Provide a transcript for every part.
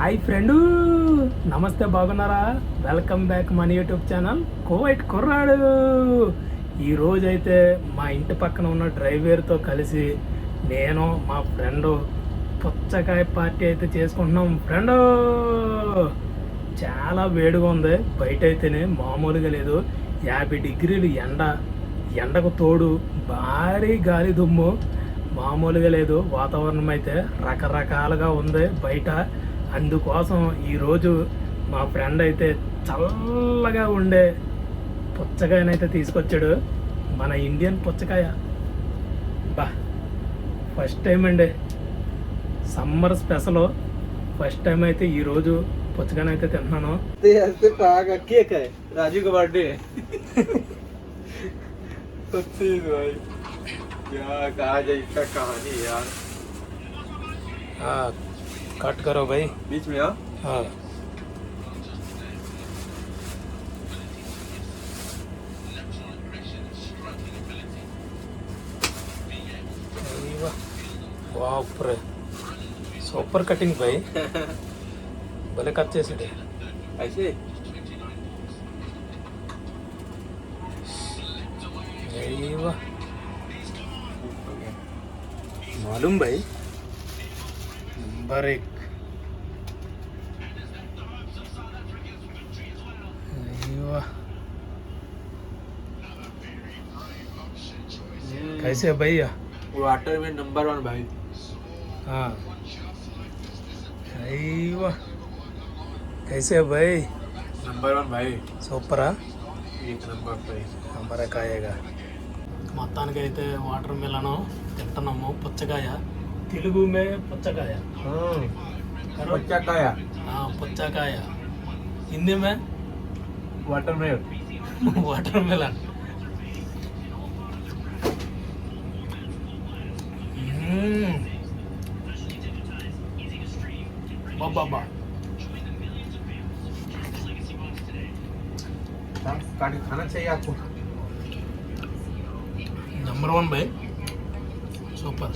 Hi friend. నమస్తే బాగున్నారా? Welcome back మన యూట్యూబ్ ఛానల్ కోవైట్ కుర్రాడు. ఈరోజైతే అయితే మా ఇంటి పక్కన ఉన్న డ్రైవర్తో కలిసి నేను మా ఫ్రెండు పుచ్చకాయ పార్టీ అయితే చేసుకుంటున్నాం ఫ్రెండు. చాలా వేడిగా ఉంది. బయట అయితేనే మామూలుగా లేదు. యాభై డిగ్రీలు ఎండ ఎండకు తోడు భారీ గాలి దుమ్ము. మామూలుగా లేదు. వాతావరణం అయితే రకరకాలుగా ఉంది. బయట అందుకోసం ఈరోజు మా ఫ్రెండ్ అయితే చల్లగా ఉండే పుచ్చకాయనైతే తీసుకొచ్చాడు మన ఇండియన్ పుచ్చకాయ బా ఫస్ట్ టైం అండి సమ్మర్ స్పెషల్ ఫస్ట్ టైం అయితే ఈరోజు పుచ్చకాయనైతే అయితే తింటున్నాను ते हंसते पागा केक है राजू का बर्थडे सच्ची भाई क्या कहा जाए इसका कहानी यार कट करो भाई बीच में हाँ हाँ బాప్రే సూపర్ కటింగ్ బాయ్ భలే కట్ చేసాడు ऐसे అయ్యవా मालूम भाई नंबर एक अय्यो। कैसे है भैया वाटर में नंबर वन भाई हाँ अय्यो। कैसे है भाई नंबर वन भाई సూపరా एक नंबर भाई నంబర్ కాయగా మొత్తానికి అయితే వాటర్ మిలను తింటున్నాము పుచ్చకాయ తెలుగు మే పుచ్చకాయ करो। बच्चा खाया हाँ पुच्चाकाय हिंदी में वाटर में वाटरमेलन हम्म बाबा काट के खाना चाहिए आपको नंबर वन भाई సూపర్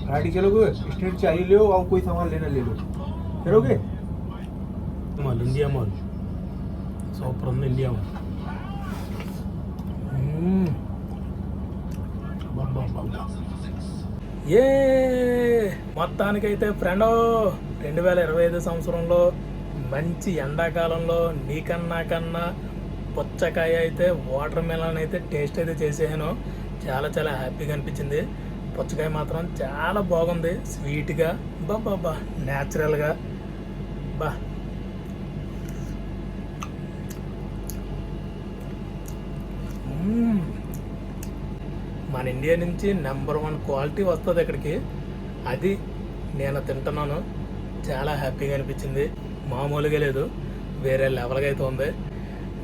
फ्राइडे चलोगे स्टैंड चाहिए ले और कोई सामान लेना ले लो चलोगे మాల్ ఇండియా మాల్ సూపర్ ఉంది ఇండియా మాల్ మ్మ్. అబ్బబ్బబ్బబ్బా. ఏ మొత్తానికైతే ఫ్రెండ్ రెండు వేల ఇరవై ఐదు సంవత్సరంలో మంచి ఎండాకాలంలో నీకన్నా కన్నా పుచ్చకాయ అయితే వాటర్ మెలన్ అయితే టేస్ట్ అయితే చేసేసాను చాలా చాలా హ్యాపీగా అనిపించింది పుచ్చకాయ మాత్రం చాలా బాగుంది. స్వీట్గా బాబా న్యాచురల్గా బా మన ఇండియా నుంచి నెంబర్ వన్ క్వాలిటీ వస్తుంది ఇక్కడికి. అది నేను తింటున్నాను. చాలా హ్యాపీగా అనిపించింది. మామూలుగా లేదు. వేరే లెవెల్గా అయితే ఉంది.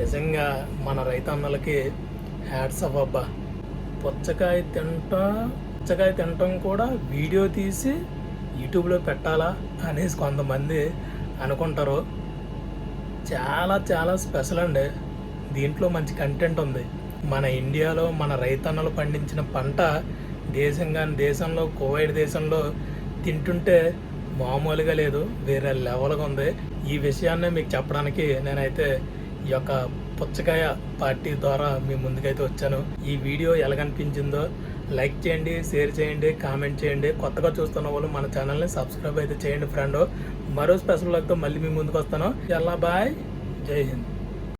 నిజంగా మన రైతన్నలకి హ్యాట్స్ ఆఫ్ అబ్బా. పుచ్చకాయ తింటా పుచ్చకాయ తినటం కూడా వీడియో తీసి యూట్యూబ్లో పెట్టాలా అనేసి కొంతమంది అనుకుంటారు. చాలా చాలా స్పెషల్ అండి. దీంట్లో మంచి కంటెంట్ ఉంది. మన ఇండియాలో మన రైతన్నలు పండించిన పంట దేశంగా దేశంలో కోవైడ్ దేశంలో తింటుంటే మామూలుగా లేదు వేరే లెవెల్గా ఉంది. ఈ విషయాన్ని మీకు చెప్పడానికి నేనైతే ఈ యొక్క పుచ్చకాయ పార్టీ ద్వారా మీ ముందుకైతే వచ్చాను. ఈ వీడియో ఎలాగనిపించిందో లైక్ చేయండి షేర్ చేయండి కామెంట్ చేయండి. కొత్తగా చూస్తున్న వాళ్ళు మన ఛానల్ని సబ్స్క్రైబ్ అయితే చేయండి ఫ్రెండ్. మరో స్పెషల్ లైక్తో మళ్ళీ మీ ముందుకు వస్తాను. ఎలా బాయ్. జై హింద్.